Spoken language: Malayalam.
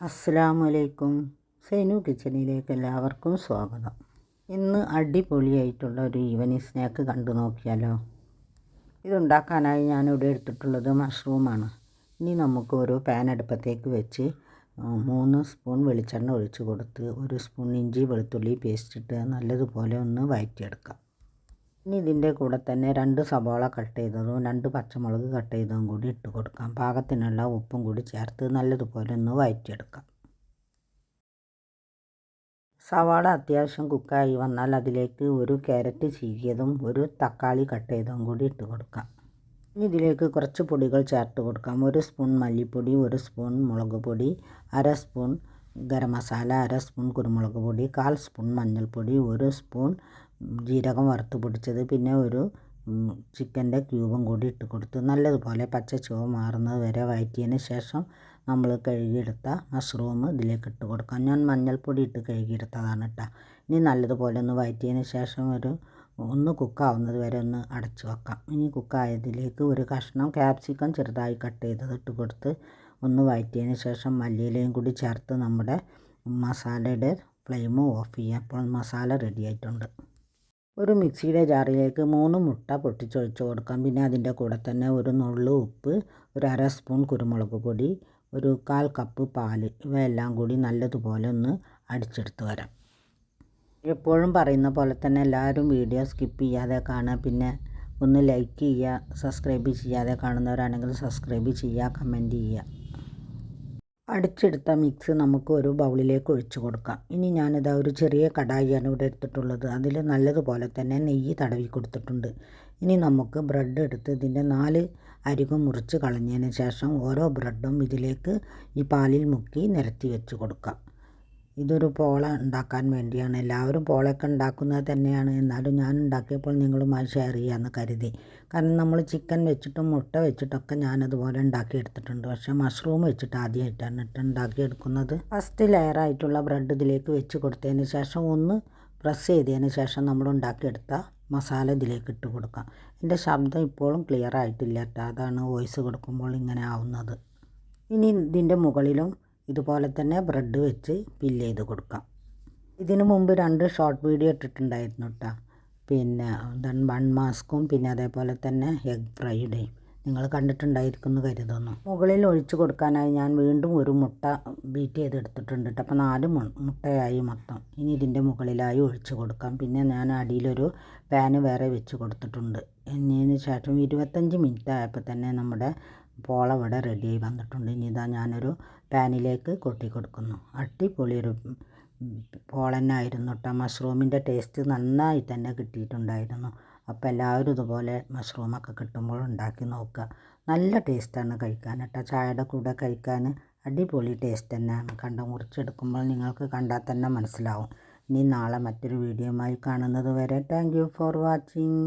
അസ്സാം വലൈക്കും സൈനു കിച്ചണിലേക്ക് എല്ലാവർക്കും സ്വാഗതം. ഇന്ന് അടിപൊളിയായിട്ടുള്ള ഒരു ഈവനിങ് സ്നാക്ക് കണ്ടു നോക്കിയാലോ? ഇതുണ്ടാക്കാനായി ഞാനിവിടെ എടുത്തിട്ടുള്ളത് മഷ്റൂമാണ്. ഇനി നമുക്ക് ഒരു പാൻ അടുപ്പത്തേക്ക് വെച്ച് മൂന്ന് സ്പൂൺ വെളിച്ചെണ്ണ ഒഴിച്ച് കൊടുത്ത് ഒരു സ്പൂൺ ഇഞ്ചി വെളുത്തുള്ളി പേസ്റ്റ് ഇട്ട് നല്ലതുപോലെ ഒന്ന് വഴറ്റിയെടുക്കാം ഇനി ഇതിന്റെ കൂടെ തന്നെ രണ്ട് സവാള കട്ട് ചെയ്തതും രണ്ട് പച്ചമുളക് കട്ട് ചെയ്തതും കൂടി ഇട്ട് കൊടുക്കാം. പാകത്തിനുള്ള ഉപ്പും കൂടി ചേർത്ത് നല്ലതുപോലെ ഒന്ന് വഴറ്റിയെടുക്കാം സവാള അത്യാവശ്യം കുക്കായി വന്നാൽ അതിലേക്ക് ഒരു ക്യാരറ്റ് ചീകിയതും ഒരു തക്കാളി കട്ട് ചെയ്തതും കൂടി ഇട്ട് കൊടുക്കാം. ഇനി ഇതിലേക്ക് കുറച്ച് പൊടികൾ ചേർത്ത് കൊടുക്കാം. ഒരു സ്പൂൺ മല്ലിപ്പൊടി ഒരു സ്പൂൺ മുളക് പൊടി അര സ്പൂൺ ഗരം മസാല അര സ്പൂൺ കുരുമുളക് പൊടി കാൽ സ്പൂൺ മഞ്ഞൾപ്പൊടി ഒരു സ്പൂൺ ജീരകം വറുത്ത് പൊടിച്ചത്. പിന്നെ ഒരു ചിക്കന്റെ ക്യൂബും കൂടി ഇട്ട് കൊടുത്തു നല്ലതുപോലെ പച്ച ചുവ മാറുന്നത് വരെ വഴറ്റിയതിന് ശേഷം നമ്മൾ കഴുകിയെടുത്ത മഷ്റൂം ഇതിലേക്ക് ഇട്ട് കൊടുക്കാം. ഞാൻ മഞ്ഞൾപ്പൊടി ഇട്ട് കഴുകിയെടുത്തതാണ് കേട്ടോ ഇനി നല്ലതുപോലെ ഒന്ന് വഴറ്റിയതിന് ശേഷം ഒരു ഒന്ന് കുക്കാവുന്നത് വരെ ഒന്ന് അടച്ചു വെക്കാം. ഇനി കുക്കായതിലേക്ക് ഒരു കഷ്ണം ക്യാപ്സിക്കം ചെറുതായി കട്ട് ചെയ്തത് ഇട്ട് കൊടുത്ത് ഒന്ന് വഴറ്റിയതിന് ശേഷം മല്ലിയിലയും കൂടി ചേർത്ത് നമ്മുടെ മസാലയുടെ ഫ്ലെയിം ഓഫ് ചെയ്യാം. അപ്പോൾ മസാല റെഡി ആയിട്ടുണ്ട്. ഒരു മിക്സിയുടെ ജാറിലേക്ക് മൂന്ന് മുട്ട പൊട്ടിച്ചൊഴിച്ച് കൊടുക്കാം. പിന്നെ അതിന്റെ കൂടെ തന്നെ ഒരു നുള്ളു ഉപ്പ് ഒരു അര സ്പൂൺ കുരുമുളക് പൊടി ഒരു കാൽ കപ്പ് പാൽ ഇവയെല്ലാം കൂടി നല്ലതുപോലെ ഒന്ന് അടിച്ചെടുത്ത് വരാം. എപ്പോഴും പറയുന്ന പോലെ തന്നെ എല്ലാവരും വീഡിയോ സ്കിപ്പ് ചെയ്യാതെ കാണുക. പിന്നെ ഒന്ന് ലൈക്ക് ചെയ്യുക സബ്സ്ക്രൈബ് ചെയ്യാതെ കാണുന്നവരാണെങ്കിൽ സബ്സ്ക്രൈബ് ചെയ്യുക കമന്റ് ചെയ്യുക. അടിച്ചെടുത്ത മിക്സ് നമുക്ക് ഒരു ബൗളിലേക്ക് ഒഴിച്ചു കൊടുക്കാം. ഇനി ഞാനിതാ ഒരു ചെറിയ കടായിയാണ് ഇവിടെ എടുത്തിട്ടുള്ളത്. അതിൽ നല്ലതുപോലെ തന്നെ നെയ്യ് തടവി കൊടുത്തിട്ടുണ്ട്. ഇനി നമുക്ക് ബ്രെഡ് എടുത്ത് ഇതിന്റെ നാല് അരികും മുറിച്ച് കളഞ്ഞതിന് ശേഷം ഓരോ ബ്രെഡും ഇതിലേക്ക് ഈ പാലിൽ മുക്കി നിരത്തി വെച്ച് കൊടുക്കാം. ഇതൊരു പോള ഉണ്ടാക്കാൻ വേണ്ടിയാണ്. എല്ലാവരും പോളയൊക്കെ ഉണ്ടാക്കുന്നത് തന്നെയാണ്. എന്നാലും ഞാൻ ഉണ്ടാക്കിയപ്പോൾ നിങ്ങളുമായി ഷെയർ ചെയ്യാമെന്ന് കരുതി. കാരണം നമ്മൾ ചിക്കൻ വെച്ചിട്ടും മുട്ട വെച്ചിട്ടൊക്കെ ഞാനതുപോലെ ഉണ്ടാക്കിയെടുത്തിട്ടുണ്ട്. പക്ഷെ മഷ്റൂം വെച്ചിട്ട് ആദ്യമായിട്ടാണ് ഇട്ട് ഉണ്ടാക്കിയെടുക്കുന്നത്. ഫസ്റ്റ് ലെയറായിട്ടുള്ള ബ്രെഡ് ഇതിലേക്ക് വെച്ച് കൊടുത്തതിന് ശേഷം ഒന്ന് പ്രസ് ചെയ്തതിന് ശേഷം നമ്മൾ ഉണ്ടാക്കിയെടുത്ത മസാല ഇതിലേക്ക് ഇട്ട് കൊടുക്കാം എന്റെ ശബ്ദം ഇപ്പോഴും ക്ലിയർ ആയിട്ടില്ല കേട്ടോ. അതാണ് വോയിസ് കൊടുക്കുമ്പോൾ ഇങ്ങനെ ആവുന്നത്. ഇനി ഇതിന്റെ മുകളിലും ഇതുപോലെ തന്നെ ബ്രെഡ് വെച്ച് ഫില്ല് ചെയ്ത് കൊടുക്കാം. ഇതിനു മുമ്പ് രണ്ട് ഷോർട്ട് വീഡിയോ ഇട്ടിട്ടുണ്ടായിരുന്നു കേട്ടോ പിന്നെ വൺ മാസ്കും പിന്നെ അതേപോലെ തന്നെ എഗ് ഫ്രൈഡേയും നിങ്ങൾ കണ്ടിട്ടുണ്ടായിരിക്കും എന്ന് കരുതുന്നു. മുകളിൽ ഒഴിച്ച് കൊടുക്കാനായി ഞാൻ വീണ്ടും ഒരു മുട്ട ബീറ്റ് ചെയ്തെടുത്തിട്ടുണ്ട് കേട്ടോ അപ്പോൾ നാല് മുട്ടയായി മൊത്തം. ഇനി ഇതിന്റെ മുകളിലായി ഒഴിച്ച് കൊടുക്കാം. പിന്നെ ഞാൻ അടിയിലൊരു പാന് വേറെ വെച്ച് കൊടുത്തിട്ടുണ്ട്. എന്നതിന് ശേഷം ഇരുപത്തഞ്ച് മിനിറ്റ് ആയപ്പോൾ തന്നെ നമ്മുടെ പോള ഇവിടെ റെഡിയായി വന്നിട്ടുണ്ട്. ഇനി ഇതാ ഞാനൊരു പാനിലേക്ക് കൊട്ടി കൊടുക്കുന്നു. അടിപൊളി ഒരു പോളന്നായിരുന്നു കേട്ടോ മഷ്റൂമിന്റെ ടേസ്റ്റ് നന്നായി തന്നെ കിട്ടിയിട്ടുണ്ടായിരുന്നു. അപ്പോൾ എല്ലാവരും ഇതുപോലെ മഷ്റൂമൊക്കെ കിട്ടുമ്പോൾ ഉണ്ടാക്കി നോക്കുക. നല്ല ടേസ്റ്റാണ് കഴിക്കാൻ കേട്ടോ. ചായയുടെ കൂടെ കഴിക്കാൻ അടിപൊളി ടേസ്റ്റ് തന്നെയാണ്. കണ്ട? മുറിച്ചെടുക്കുമ്പോൾ നിങ്ങൾക്ക് കണ്ടാൽ തന്നെ മനസ്സിലാവും. ഇനി നാളെ മറ്റൊരു വീഡിയോയുമായി കാണുന്നത് വരെ. Thank for watching